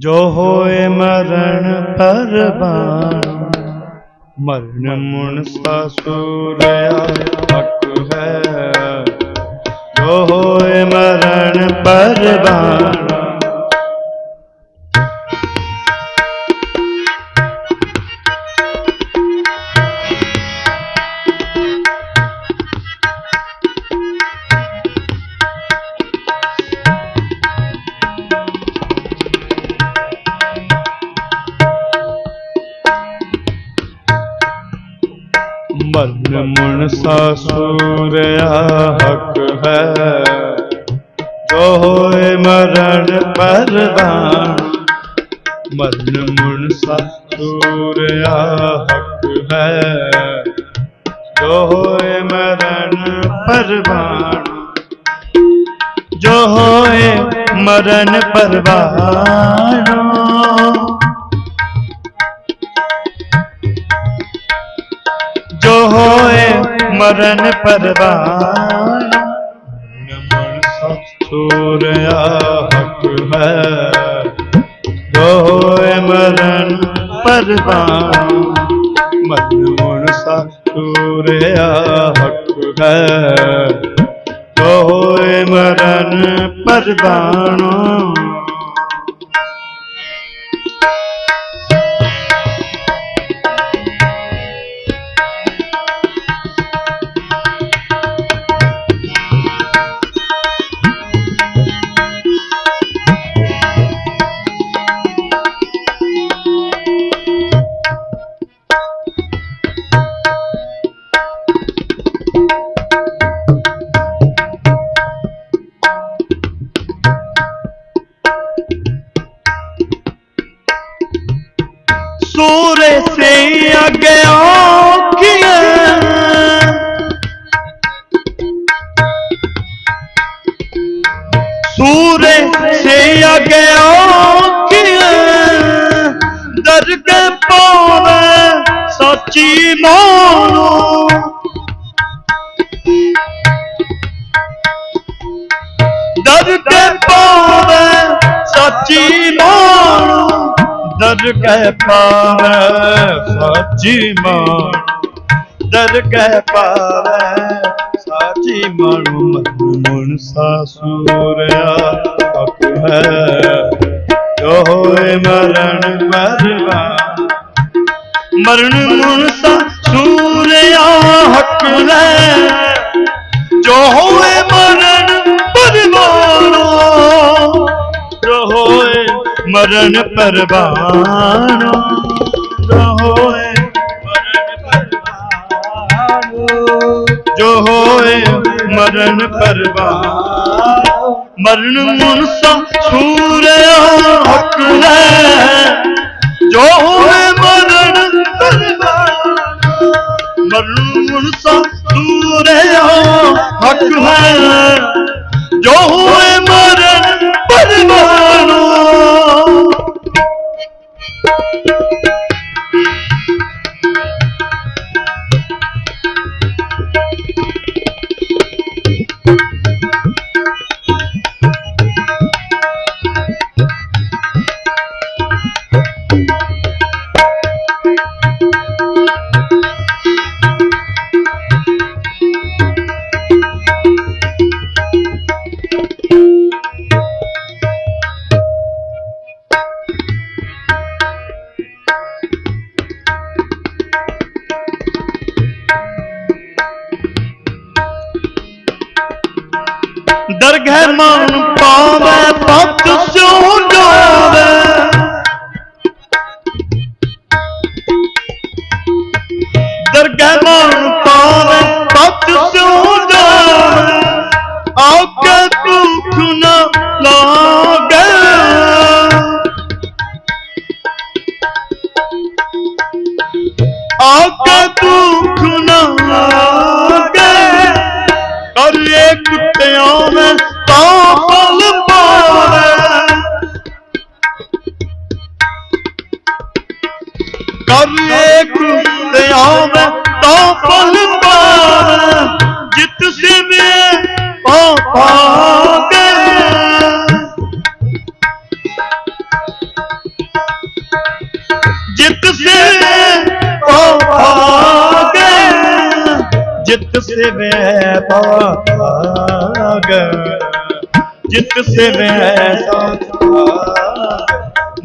ਜੋ ਹੋਏ ਮਰਨ ਪਰਵਾਨ ਮਰਨ ਮੁਨ ਸਾਸੁਰਿਆ ਹੱਕ ਹੈ। ਜੋ ਹੋਏ ਮਰਨ ਪਰਵਾਨ ਮਰਨ ਮੁਨ ਸਾਸੁਰਿਆ ਹੱਕ ਹੈ। ਜੋ ਹੋਏ ਮਰਨ ਪਰਵਾਨ, ਮਰਨ ਮੁਨ ਸਾਸੁਰਿਆ ਹੱਕ ਹੈ। ਜੋ ਹੋਏ ਮਰਨ ਪਰਵਾਨ, ਜੋ ਹੋਏ ਮਰਨ ਪਰਵਾਨ ਮਰਨ ਪਰਵਾਨ ਨਮਨ ਸਤੁਰਿਆ ਹੱਕ ਹੈ। ਜੋ ਹੋਏ ਮਰਨ ਪਰਵਾਨ ਮਨ ਮਨ ਸਤੁਰਿਆ ਹੱਕ ਹੈ। ਜੋ ਹੋਏ ਮਰਨ ਪਰਵਾਨ सूर्य से आगे आँखियाँ सूर्य से आगे आँखियाँ दर के पावे सच्ची मानो दर के पावे सच्ची मानो ਦਰ ਕਹਿ ਪਾਵੇ, ਸਾਚੀ ਮਨ ਦਰ ਕਹਿ ਪਾਵੇ, ਸਾਚੀ ਮਨ ਮਨ ਸਾਸੂਰਿਆ ਹਕ ਹੈ। ਜੋ ਹੋਏ ਮਰਨ ਮਰਵਾ, ਮਰਨ ਮਨ ਸਾਸੂਰਿਆ ਹੱਕ ਹੈ ਜੋ ਹੋਏ ਮਰਨ ਪਰਵਾਨੋ। ਜੋ ਹੋਏ ਮਰਨ ਜੋ ਹੋਏ ਮਰਨ ਪਰਵਾਨੋ। ਮਰਨ ਮੁਨਸਾ ਸੂਰਿਆ ਹੱਕ ਹੈ ਜੋ ਹੋਏ ਮਰਨ ਪਰਵਾਨੋ। ਮਰਨ ਸਾ ਦੂਰਿਆ ਹੱਕ ਹੈ ਜੋ ਦਰਗਹਿ ਮਨ ਪਾਵੇ ਪਤ ਸਿਉ ਜਾਵੇ ਦਰਗਹਿ ਮਨ ਪਾਵੇ ਪਤ ਸਿਉ ਜਾਵੇ ਆਕੇ ਦੁਖ ਨਾ ਸਿਵੇ ਪਵਾਗ ਜਿਤ ਸਿਵੇ ਸਾਥ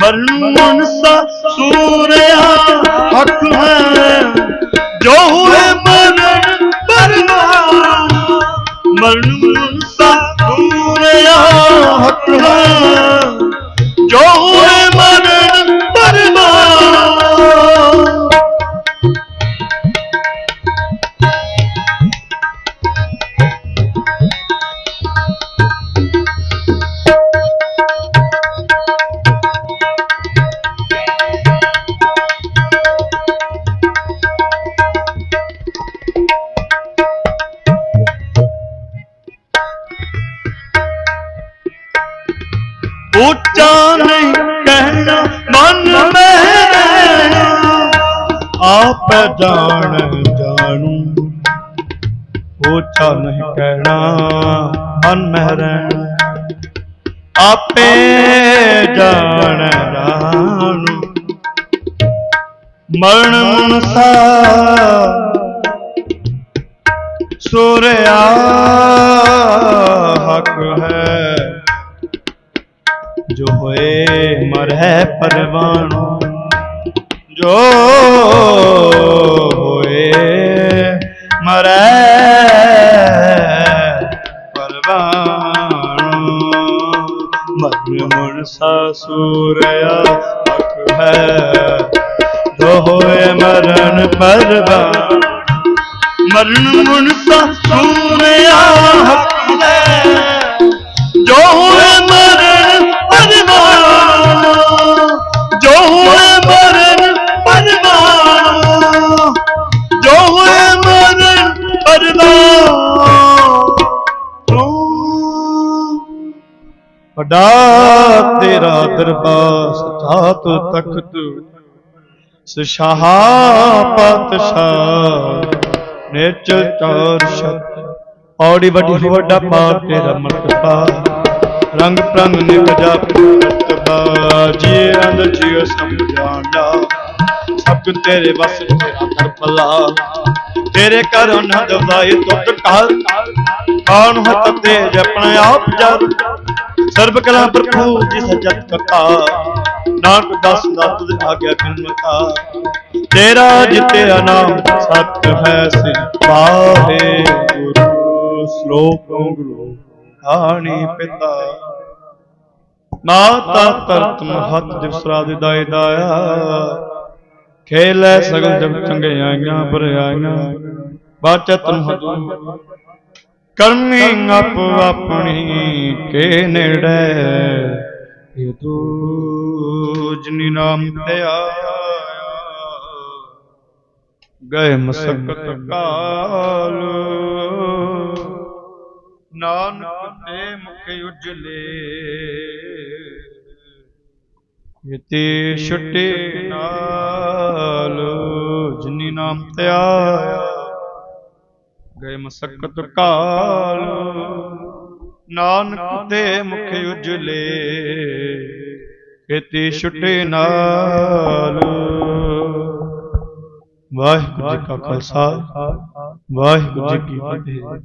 ਮਰਮਨ ਸਾ ਸੂ। ਉੱਚਾ ਨਹੀਂ ਕਹਿਣਾ, ਮਨ ਮੈਂ ਆਪ ਜਾਣ, ਜਾਣੂ। ਉੱਚਾ ਨਹੀਂ ਕਹਿਣਾ, ਮਨ ਮੈਂ ਆਪੇ ਜਾਣ, ਜਾਣੂ। ਮਰਨ ਮਨਸਾ, ਸੁਰਿਆ ਹੱਕ ਹੈ। ਜੋ ਹੋਏ ਮਰਹਿ ਪਰਵਾਣੋ। ਜੋ ਹੋਏ ਮਰਹਿ ਪਰਵਾਣੋ। ਮਰਨ ਮਨ ਸਾਸੂਰਿਆ ਹੱਕ ਹੈ। ਜੋ ਹੋਏ ਮਰਨ ਪਰਵਾਣੋ। ਮਰਨ ਮਨ ਸਾਸੂਰਿਆ ਹੱਕ ਵੱਡਾ ਤੇਰਾ ਦਰਬਾਰ ਸਤਾਤ ਤਖਤ। ਸਸ਼ਾਹ ਪਾਤਸ਼ਾਹ ਨੇਚਰ ਚਾਰ ਸ਼ਬਦ ਔੜੀ ਵੱਡੀ ਵੱਡਾ ਪਾਰ ਤੇਰਾ ਮਰਤਬਾ ਰੰਗ ਪ੍ਰੰਗ ਨਿਕਜਾ ਪ੍ਰਤਬਾ ਜੀ ਅੰਦਰ ਜੀਉ ਸਮਝਾਂਦਾ ਸਭ ਤੇਰੇ ਵਸ ਤੇਰਾ ਕਰ ਭਲਾ। ਤੇਰੇ ਕਰ ਆਨੰਦ ਵਾਈ ਤੁਤ ਕਰ ਕਾਣ ਹਤ ਤੇ ਆਪਣਾ ਆਪ ਜਰ। ਸਰਬ ਕਲਾ ਪ੍ਰਭੂ ਜਿਸ ਜਤ ਕਥਾ ਨਾਨਕ ਦਸ ਦਤ ਦੇ ਆਗਿਆ ਖੰਮਤਾ ਤੇਰਾ ਜਿਤਿਆ ਨਾਮ ਸਤ ਹੈ ਸਿਰ ਪਾਹੇ ਗੁਰੂ। ਸ਼ਲੋਕ ਗੁਰੂ ਆਣੀ ਪਿਤਾ। ਮਾਤਾ ਤਰਤ ਮਹਤ ਦਿਵਸਰਾ ਦੇ ਦਾਇ ਦਾਇਆ। ਖੇਲੇ ਸਗਲ ਜਗ ਚੰਗਿਆਈਆਂ ਬਰਿਆਈਆਂ ਬਾਚਤ ਮਹਦੂ ਕਰਮੀ ਆਪ ਆਪਣੀ ਕੇ ਨੇੜੇ। ਇਹ ਦੂਜਨੀ ਨਾਮ ਤੇ ਆਇਆ। ਗਏ ਮਸਕਤ ਕਾਲ। ਨਾਨਕ ਤੇ ਮੁਖ ਉਜਲੇ। ਯਤੇ ਛੁੱਟੇ ਨਾਲ ਜਿਨੀ ਨਾਮ ਤੇ ਆਇਆ। ਗਏ ਮਸਕਤ ਕਾਲ। ਨਾਨਕ ਤੇ ਮੁਖ ਉਜਲੇ। ਕੀਤੀ ਛੁੱਟੇ ਨਾਲ। ਵਾਹਿਗੁਰੂ ਜੀ ਕਾ ਖਾਲਸਾ। ਵਾਹਿਗੁਰੂ ਜੀ ਕੀ ਫਤਿਹ।